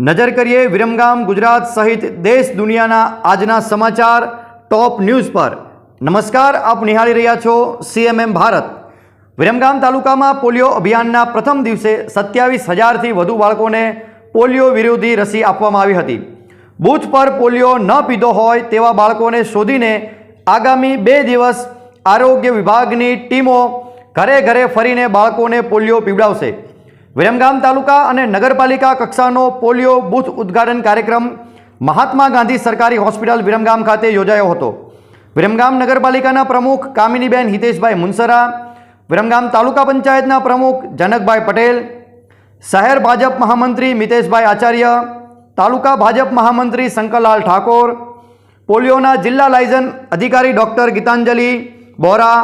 નજર કરીએ વિરમગામ ગુજરાત સહિત દેશ દુનિયાના આજના સમાચાર ટોપ ન્યૂઝ પર. નમસ્કાર, આપ નિહાળી રહ્યા છો સીએમએમ ભારત. વિરમગામ તાલુકામાં પોલિયો અભિયાનના પ્રથમ દિવસે સત્યાવીસ હજારથી વધુ બાળકોને પોલિયો વિરોધી રસી આપવામાં આવી હતી. બૂથ પર પોલિયો ન પીધો હોય તેવા બાળકોને શોધીને આગામી બે દિવસ આરોગ્ય વિભાગની ટીમો ઘરે ઘરે ફરીને બાળકોને પોલિયો પીવડાવશે. વિરમગામ તાલુકા અને નગરપાલિકા કક્ષાનો પોલિયો બૂથ ઉદ્ઘાટન કાર્યક્રમ મહાત્મા ગાંધી સરકારી હોસ્પિટલ વિરમગામ ખાતે યોજાયો હતો. વિરમગામ નગરપાલિકાના પ્રમુખ કામિનીબેન હિતેશભાઈ મુનસરા, વિરમગામ તાલુકા પંચાયતના પ્રમુખ જનકભાઈ પટેલ, શહેર ભાજપ મહામંત્રી મિતેશભાઈ આચાર્ય, તાલુકા ભાજપ મહામંત્રી શંકરલાલ ઠાકોર, પોલિયોના જિલ્લા લાયઝન અધિકારી ડૉક્ટર ગીતાંજલિ બોરા,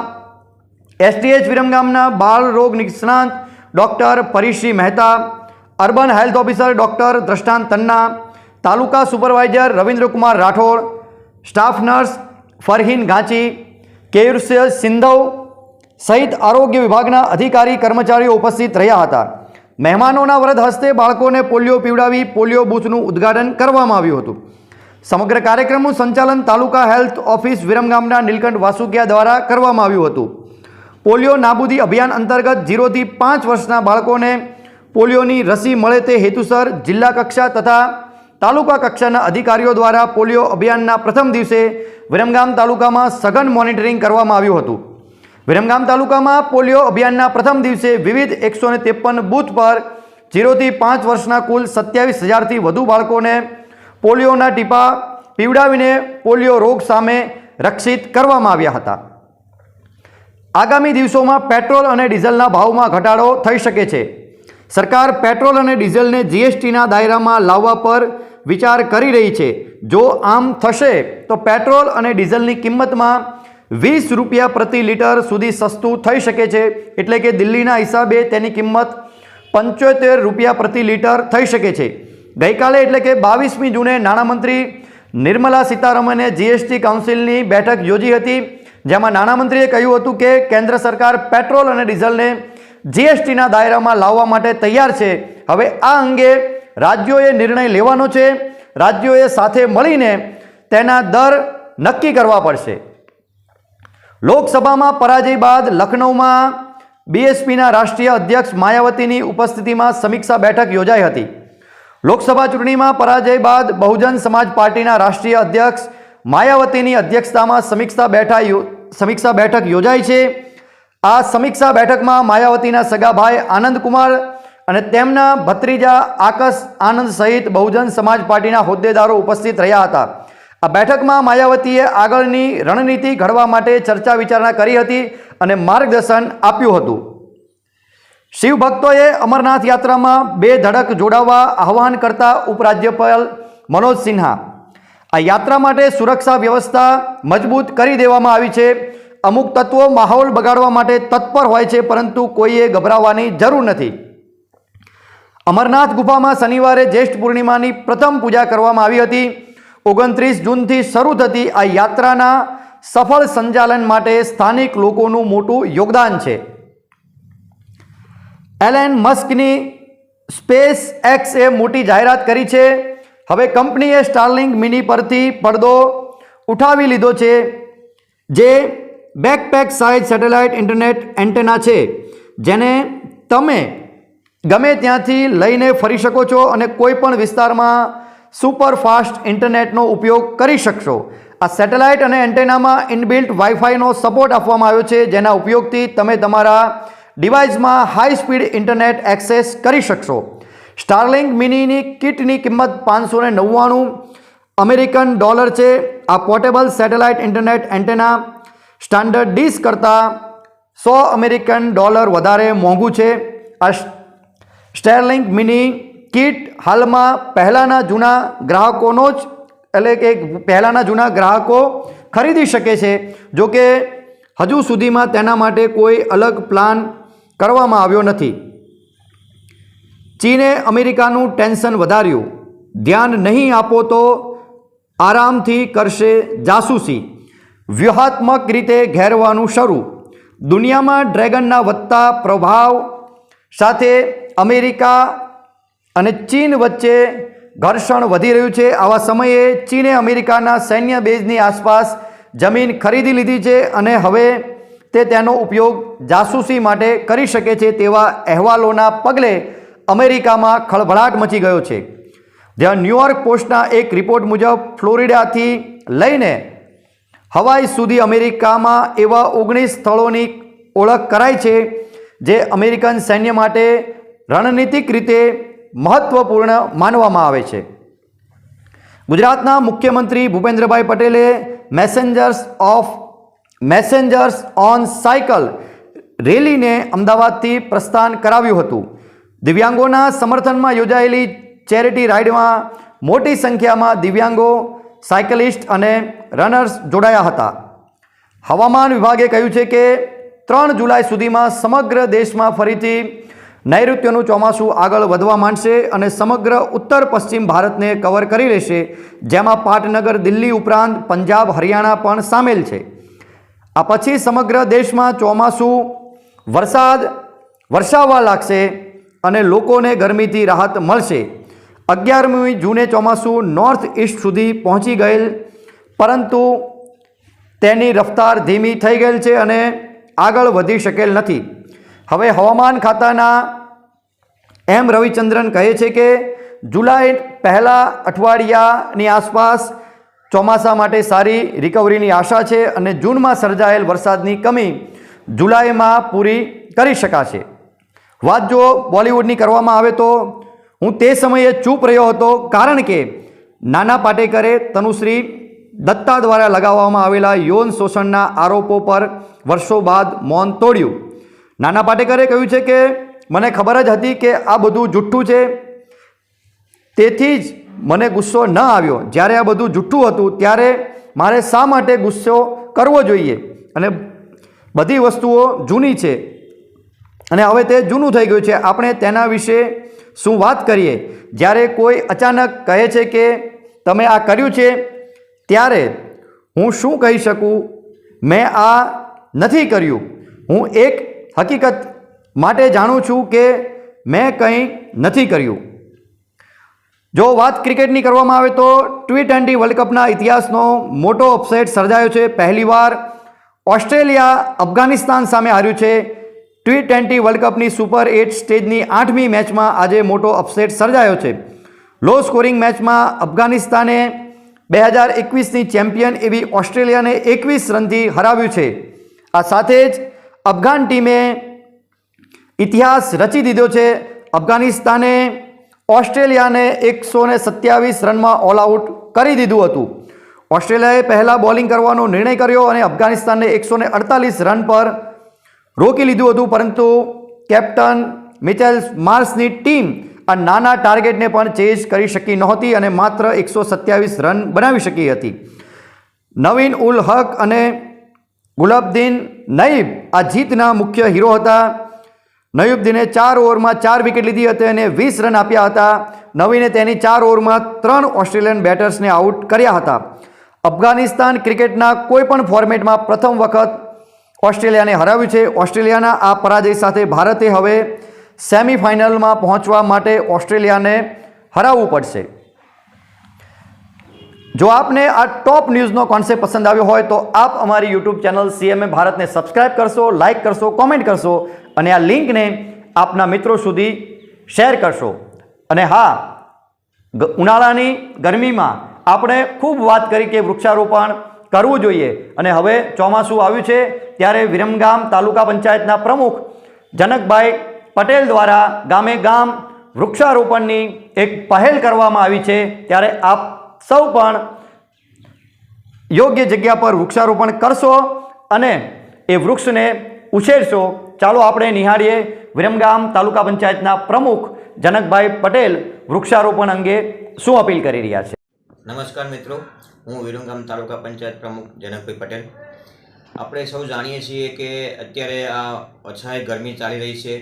એસટીએચ વિરમગામના બાળ રોગ નિષ્ણાંત doctor Parishri Mehta, urban health officer doctor Drashtant Tanna, taluka supervisor Ravindrakumar Rathod, staff nurse Farheen Ganchi કેયુરસિયસ Sindhav સહિત આરોગ્ય વિભાગના અધિકારી કર્મચારીઓ ઉપસ્થિત રહ્યા હતા. મહેમાનોના વ્રત હસ્તે બાળકોને પોલિયો પીવડાવી પોલિયો બૂથનું ઉદ્ઘાટન કરવામાં આવ્યું હતું. સમગ્ર કાર્યક્રમનું સંચાલન તાલુકા હેલ્થ ઓફિસ વિરમગામના નીલકંઠ વાસુકિયા દ્વારા કરવામાં આવ્યું હતું. પોલિયો નાબૂદી અભિયાન અંતર્ગત જીરોથી પાંચ વર્ષના બાળકોને પોલિયોની રસી મળે તે હેતુસર જિલ્લા કક્ષા તથા તાલુકા કક્ષાના અધિકારીઓ દ્વારા પોલિયો અભિયાનના પ્રથમ દિવસે વિરમગામ તાલુકામાં સઘન મોનિટરિંગ કરવામાં આવ્યું હતું. વિરમગામ તાલુકામાં પોલિયો અભિયાનના પ્રથમ દિવસે વિવિધ એકસો ત્રેપન બૂથ પર જીરોથી પાંચ વર્ષના કુલ સત્યાવીસ હજારથી વધુ બાળકોને પોલિયોના ટીપા પીવડાવીને પોલિયો રોગ સામે રક્ષિત કરવામાં આવ્યા હતા. આગામી દિવસોમાં પેટ્રોલ અને ડીઝલના ભાવમાં ઘટાડો થઈ શકે છે. સરકાર પેટ્રોલ અને ડીઝલને જીએસટીના દાયરામાં લાવવા પર વિચાર કરી રહી છે. જો આમ થશે, તો પેટ્રોલ અને ડીઝલની કિંમતમાં વીસ રૂપિયા પ્રતિ લીટર સુધી સસ્તું થઈ શકે છે. એટલે કે દિલ્હીના હિસાબે તેની કિંમત પંચોતેર રૂપિયા પ્રતિ લીટર થઈ શકે છે. ગઈકાલે એટલે કે બાવીસમી જૂને નાણામંત્રી નિર્મલા સીતારમણે જીએસટી કાઉન્સિલની બેઠક યોજી હતી. જેમાં નાણામંત્રીએ કહ્યું હતું કે કેન્દ્ર સરકાર પેટ્રોલ અને ડીઝલને જીએસટીના દાયરામાં લાવવા માટે તૈયાર છે. હવે આ અંગે રાજ્યોએ નિર્ણય લેવાનો છે. રાજ્યોએ સાથે મળીને તેના દર નક્કી કરવા પડશે. લોકસભામાં પરાજય બાદ લખનૌમાં બીએસપીના રાષ્ટ્રીય અધ્યક્ષ માયાવતીની ઉપસ્થિતિમાં સમીક્ષા બેઠક યોજાઈ હતી. લોકસભા ચૂંટણીમાં પરાજય બાદ બહુજન સમાજ પાર્ટીના રાષ્ટ્રીય અધ્યક્ષ માયાવતીની અધ્યક્ષતામાં સમીક્ષા બેઠા સમીક્ષા બેઠક યોજાઈ છે. આ સમીક્ષા બેઠકમાં માયાવતીના સગાભાઈ આનંદકુમાર અને તેમના ભત્રીજા આકાશ આનંદ સહિત બહુજન સમાજ પાર્ટીના હોદ્દેદારો ઉપસ્થિત રહ્યા હતા. આ બેઠકમાં માયાવતીએ આગળની રણનીતિ ઘડવા માટે ચર્ચા વિચારણા કરી હતી અને માર્ગદર્શન આપ્યું હતું. શિવ ભક્તોએ અમરનાથ યાત્રામાં બે ધડક જોડાવા આહવાન કરતા ઉપરાજ્યપાલ મનોજ સિન્હા આ યાત્રા માટે સુરક્ષા વ્યવસ્થા મજબૂત કરી દેવામાં આવી છે. અમુક તત્વો માહોલ બગાડવા માટે તત્પર હોય છે, પરંતુ કોઈએ ગભરાવાની જરૂર નથી. અમરનાથ ગુફામાં શનિવારે જ્યેષ્ઠ પૂર્ણિમાની પ્રથમ પૂજા કરવામાં આવી હતી. ઓગણત્રીસ જૂનથી શરૂ થતી આ યાત્રાના સફળ સંચાલન માટે સ્થાનિક લોકોનું મોટું યોગદાન છે. એલેન મસ્કની સ્પેસ એક્સે મોટી જાહેરાત કરી છે. હવે કંપનીએ સ્ટારલિંક મિની પરથી પડદો ઉઠાવી લીધો છે, જે backpack size satellite internet antenna છે, જેને તમે ગમે ત્યાંથી લઈને ફરી શકો છો અને કોઈ પણ વિસ્તારમાં સુપર ફાસ્ટ ઇન્ટરનેટનો ઉપયોગ કરી શકશો. આ સેટેલાઇટ અને એન્ટેનામાં ઇનબિલ્ટ વાઈફાઈનો સપોર્ટ આપવામાં આવ્યો છે, જેના ઉપયોગથી તમે તમારા ડિવાઇસમાં હાઈ સ્પીડ ઇન્ટરનેટ એક્સેસ કરી શકશો. સ્ટારલિંક મિનીની કિટની કિંમત પાંચસો ને નવ્વાણું અમેરિકન ડોલર છે. આ portable satellite internet antenna standard dish કરતાં સો અમેરિકન ડોલર વધારે મોંઘું છે. આ સ્ટેરલિંક મિની કિટ હાલમાં પહેલાંના જૂના ગ્રાહકોનો જ, એટલે કે પહેલાંના જૂના ગ્રાહકો ખરીદી શકે છે. જો કે હજુ સુધીમાં તેના માટે કોઈ અલગ પ્લાન કરવામાં આવ્યો નથી. ચીને અમેરિકાનું ટેન્શન વધાર્યું. ધ્યાન નહીં આપો તો આરામથી કરશે જાસૂસી. વ્યૂહાત્મક રીતે ઘેરવાનું શરૂ. દુનિયામાં ડ્રેગનના વધતા પ્રભાવ સાથે અમેરિકા અને ચીન વચ્ચે ઘર્ષણ વધી રહ્યું છે. આવા સમયે ચીને અમેરિકાના સૈન્ય બેઝની આસપાસ જમીન ખરીદી લીધી છે અને હવે તે તેનો ઉપયોગ જાસૂસી માટે કરી શકે છે તેવા અહેવાલોના પગલે અમેરિકામાં ખળભળાટ મચી ગયો છે. જ્યાં ન્યૂયોર્ક પોસ્ટના એક રિપોર્ટ મુજબ ફ્લોરિડાથી લઈને હવાઈ સુધી અમેરિકામાં એવા ઓગણીસ સ્થળોની ઓળખ કરાઈ છે, જે અમેરિકન સૈન્ય માટે રણનીતિક રીતે મહત્વપૂર્ણ માનવામાં આવે છે. ગુજરાતના મુખ્યમંત્રી ભૂપેન્દ્રભાઈ પટેલે messengers of messengers on cycle રેલીને અમદાવાદથી પ્રસ્થાન કરાવ્યું હતું. દિવ્યાંગોના સમર્થનમાં યોજાયેલી ચેરિટી રાઇડમાં મોટી સંખ્યામાં દિવ્યાંગો, સાયકલિસ્ટ અને રનર્સ જોડાયા હતા. હવામાન વિભાગે કહ્યું છે કે ત્રણ જુલાઈ સુધીમાં સમગ્ર દેશમાં ફરીથી નૈઋત્યનું ચોમાસું આગળ વધવા માંડશે અને સમગ્ર ઉત્તર પશ્ચિમ ભારતને કવર કરી લેશે, જેમાં પાટનગર, દિલ્હી ઉપરાંત પંજાબ, હરિયાણા પણ સામેલ છે. આ પછી સમગ્ર દેશમાં ચોમાસું વરસાદ વરસાવવા લાગશે અને લોકોને ગરમીથી રાહત મળશે. અગિયારમી જૂને ચોમાસું નોર્થ ઇસ્ટ સુધી પહોંચી ગયેલ, પરંતુ તેની રફતાર ધીમી થઈ ગયેલ છે અને આગળ વધી શકેલ નથી. હવે હવામાન ખાતાના એમ રવિચંદ્રન કહે છે કે જુલાઈ પહેલાં અઠવાડિયાની આસપાસ ચોમાસા માટે સારી રિકવરીની આશા છે અને જૂનમાં સર્જાયેલ વરસાદની કમી જુલાઈમાં પૂરી કરી શકાશે. વાત જો બોલિવૂડની કરવામાં આવે તો હું તે સમયે ચૂપ રહ્યો હતો કારણ કે નાના પાટેકરે તનુશ્રી દત્તા દ્વારા લગાવવામાં આવેલા યૌન શોષણના આરોપો પર વર્ષો બાદ મૌન તોડ્યું. નાના પાટેકરે કહ્યું છે કે મને ખબર જ હતી કે આ બધું જુઠ્ઠું છે. તેથી જ મને ગુસ્સો ન આવ્યો. જ્યારે આ બધું જુઠ્ઠું હતું ત્યારે મારે શા માટે ગુસ્સો કરવો જોઈએ? અને બધી વસ્તુઓ જૂની છે. અને હવે તે જૂનું થઈ ગયું છે. આપણે તેના વિશે શું વાત કરીએ? જ્યારે કોઈ અચાનક કહે છે કે તમે આ કર્યું છે, ત્યારે હું શું કહી શકું? મેં આ નથી કર્યું. હું એક હકીકત માટે જાણું છું કે મેં કંઈ નથી કર્યું. જો વાત ક્રિકેટની કરવામાં આવે તો ટી ટ્વેન્ટી વર્લ્ડ કપના ઇતિહાસનો મોટો અપસેટ સર્જાયો છે. પહેલીવાર ઓસ્ટ્રેલિયા અફઘાનિસ્તાન સામે હાર્યું છે. ટી ટ્વેન્ટી વર્લ્ડ કપની સુપર એટ સ્ટેજની આઠમી મેચમાં આજે મોટો અપસેટ સર્જાયો છે. લો સ્કોરિંગ મેચમાં અફઘાનિસ્તાને બે હજાર એકવીસની ચેમ્પિયન એવી ઓસ્ટ્રેલિયાને એકવીસ રનથી હરાવ્યું છે. આ સાથે જ અફઘાન ટીમે ઇતિહાસ રચી દીધો છે. અફઘાનિસ્તાને ઓસ્ટ્રેલિયાને એકસો ને સત્યાવીસ રનમાં ઓલ આઉટ કરી દીધું હતું. ઓસ્ટ્રેલિયાએ પહેલાં બોલિંગ કરવાનો નિર્ણય કર્યો અને અફઘાનિસ્તાનને એકસો અડતાલીસ રન પર રોકી લીધું હતું, પરંતુ કેપ્ટન મિચેલ માર્સની ટીમ આ નાના ટાર્ગેટને પણ ચેઝ કરી શકી નહોતી અને માત્ર એકસો સત્યાવીસ રન બનાવી શકી હતી. નવીન ઉલ હક અને ગુલાબદીન નઈબ આ જીતના મુખ્ય હીરો હતા. નયુબદ્દીને ચાર ઓવરમાં ચાર વિકેટ લીધી હતી અને વીસ રન આપ્યા હતા. નવીને તેની ચાર ઓવરમાં ત્રણ ઓસ્ટ્રેલિયન બેટર્સને આઉટ કર્યા હતા. અફઘાનિસ્તાન ક્રિકેટના કોઈપણ ફોર્મેટમાં પ્રથમ વખત ઓસ્ટ્રેલિયાને હરાવ્યું છે. ઓસ્ટ્રેલિયાના આ પરાજય સાથે ભારતે હવે સેમિફાઇનલમાં પહોંચવા માટે ઓસ્ટ્રેલિયાને હરાવવું પડશે. જો આપને આ ટોપ ન્યૂઝનો કોન્સેપ્ટ પસંદ આવ્યો હોય તો આપ અમારી યુટ્યુબ ચેનલ સીએમએ ભારતને સબસ્ક્રાઇબ કરશો, લાઇક કરશો, કોમેન્ટ કરશો અને આ લિંકને આપના મિત્રો સુધી શેર કરશો. અને હા ઉનાળાની ગરમીમાં આપણે ખૂબ વાત કરી કે વૃક્ષારોપણ કરવું જોઈએ. અને હવે ચોમાસું આવ્યું છે, ત્યારે વિરમગામ તાલુકા પંચાયતના પ્રમુખ જનકભાઈ પટેલ દ્વારા ગામે ગામ વૃક્ષારોપણની એક પહેલ કરવામાં આવી છે. ત્યારે આપ સૌ પણ યોગ્ય જગ્યા પર વૃક્ષારોપણ કરશો અને એ વૃક્ષને ઉછેરશો. ચાલો આપણે નિહાળીએ વિરમગામ તાલુકા પંચાયતના પ્રમુખ જનકભાઈ પટેલ વૃક્ષારોપણ અંગે શું અપીલ કરી રહ્યા છે. નમસ્કાર મિત્રો, હું વિરમગામ તાલુકા પંચાયત પ્રમુખ જનકભાઈ પટેલ. આપણે સૌ જાણીએ છીએ કે અત્યારે આ અછાય ગરમી ચાલી રહી છે.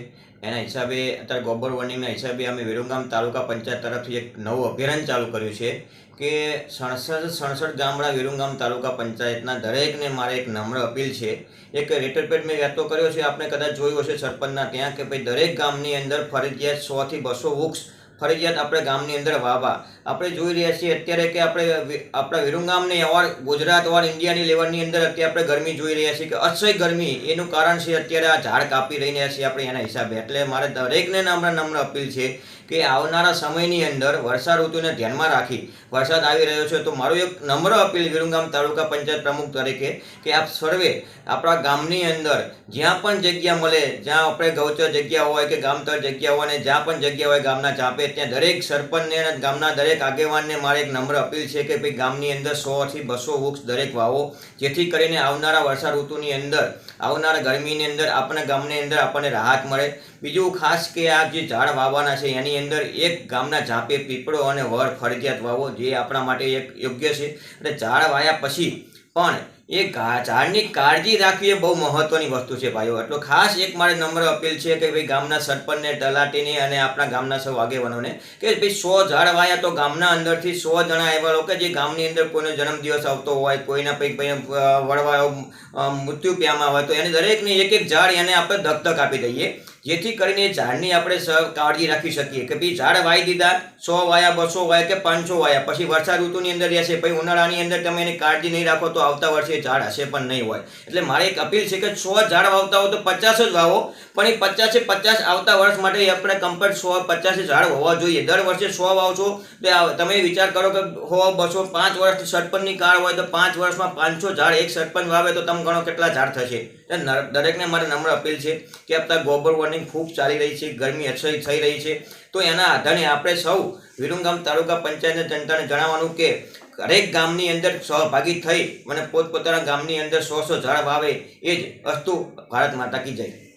એના હિસાબે અત્યારે ગ્લોબલ વોર્મિંગના હિસાબે અમે વિરમગામ તાલુકા પંચાયત તરફથી એક નવું અભિયાન ચાલુ કર્યું છે કે સડસઠ સડસઠ ગામડા વિરમગામ તાલુકા પંચાયતના દરેકને મારે એક નમ્ર અપીલ છે. એક રેટરપેટ મેં વ્યક્ત કર્યો છે આપણે કદાચ જોયું હશે સરપંચના ત્યાં કે ભાઈ દરેક ગામની અંદર ફરજિયાત સોથી બસો વૃક્ષ ફરજિયાત આપણે ગામની અંદર વાવવા આપણે જોઈ રહ્યા છીએ અત્યારે કે આપણે આપણા વિરુંગામને ઓર ગુજરાત ઓર ઇન્ડિયાની લેવલની અંદર અત્યારે આપણે ગરમી જોઈ રહ્યા છીએ કે અસહ્ય ગરમી, એનું કારણ છે અત્યારે આ ઝાડ કાપી રહ્યા છીએ આપણે એના હિસાબે. એટલે મારે દરેકને નમ્ર નમ્ર અપીલ છે કે આવનારા સમયની અંદર વર્ષા ઋતુને ધ્યાનમાં રાખી. વરસાદ આવી રહ્યો છે તો મારું એક નમ્ર અપીલ વિરુંગામ તાલુકા પંચાયત પ્રમુખ તરીકે કે આપ સર્વે આપણા ગામની અંદર જ્યાં પણ જગ્યા મળે, જ્યાં આપણે ગૌચર જગ્યા હોય કે ગામતળ જગ્યા હોય ને જ્યાં પણ જગ્યા હોય ગામના ચાપે ત્યાં દરેક સરપંચને અને ગામના દરેક આગેવાનને મારે એક નમ્ર અપીલ છે કે ભાઈ ગામની અંદર સોથી બસો વૃક્ષ દરેક વાવો. જેથી કરીને આવનારા વર્ષા ઋતુની અંદર, આવનારા ગરમીની અંદર આપણા ગામની અંદર આપણને રાહત મળે. બીજું ખાસ કે આ જે ઝાડ વાવવાના છે, એની અંદર એક ગામના ઝાંપે પીપળો અને વર ફરજિયાત વાવો, જે આપણા માટે એક યોગ્ય છે. અને ઝાડ વાયા પછી પણ એ ઝાડની કાળજી રાખવી એ બહુ મહત્વની વસ્તુ છે ભાઈઓ. એટલો ખાસ એક મારે નમ્ર અપીલ છે કે ભાઈ ગામના સરપંચને, તલાટીને અને આપણા ગામના સૌ આગેવાનોને કે ભાઈ સો ઝાડ વાયા તો ગામના અંદરથી સો જણા એવા લોકો જે ગામની અંદર કોઈનો જન્મદિવસ આવતો હોય, કોઈના કંઈક વડવા મૃત્યુ પ્યામાં હોય તો એને દરેકને એક એક ઝાડ એને આપણે દત્તક આપી દઈએ. જેથી કરીને ઝાડની આપણે સ કાળજી રાખી શકીએ કે ભાઈ ઝાડ વાવી દીધા, સો વાયા, બસો વાયા કે પાંચસો વાયા, પછી વર્ષા ઋતુની અંદર રહેશે, પછી ઉનાળાની અંદર તમે એની કાળજી નહીં રાખો તો આવતા વર્ષે ઝાડ હશે પણ નહીં હોય. એટલે મારે એક અપીલ છે કે સો ઝાડ વાવતા હો તો પચાસ જ વાવો, પણ એ પચાસે પચાસ આવતા વર્ષ માટે આપણે કમ્પેર સો પચાસે ઝાડ હોવા જોઈએ. દર વર્ષે સો વાવશો તો તમે વિચાર કરો કે હો, બસો, પાંચ વર્ષ સરપંચની કાળ હોય તો પાંચ વર્ષમાં પાંચસો ઝાડ એક સરપંચ વાવે તો તમે ગણો કેટલા ઝાડ થશે. દરેકને મારે નમ્ર અપીલ છે કે આપતા ગ્લોબલ વોર્મિંગ ખૂબ ચાલી રહી છે, ગરમી અસહ્ય થઈ રહી છે. તો એના આધારે આપણે સૌ વિરુંગામ તાલુકા પંચાયતના જનતાને જણાવવાનું કે દરેક ગામની અંદર સહભાગી થઈ અને પોતપોતાના ગામની અંદર સો સો ઝાડ વાવે એ જ અસ્તુ ભારત માતા કી જય.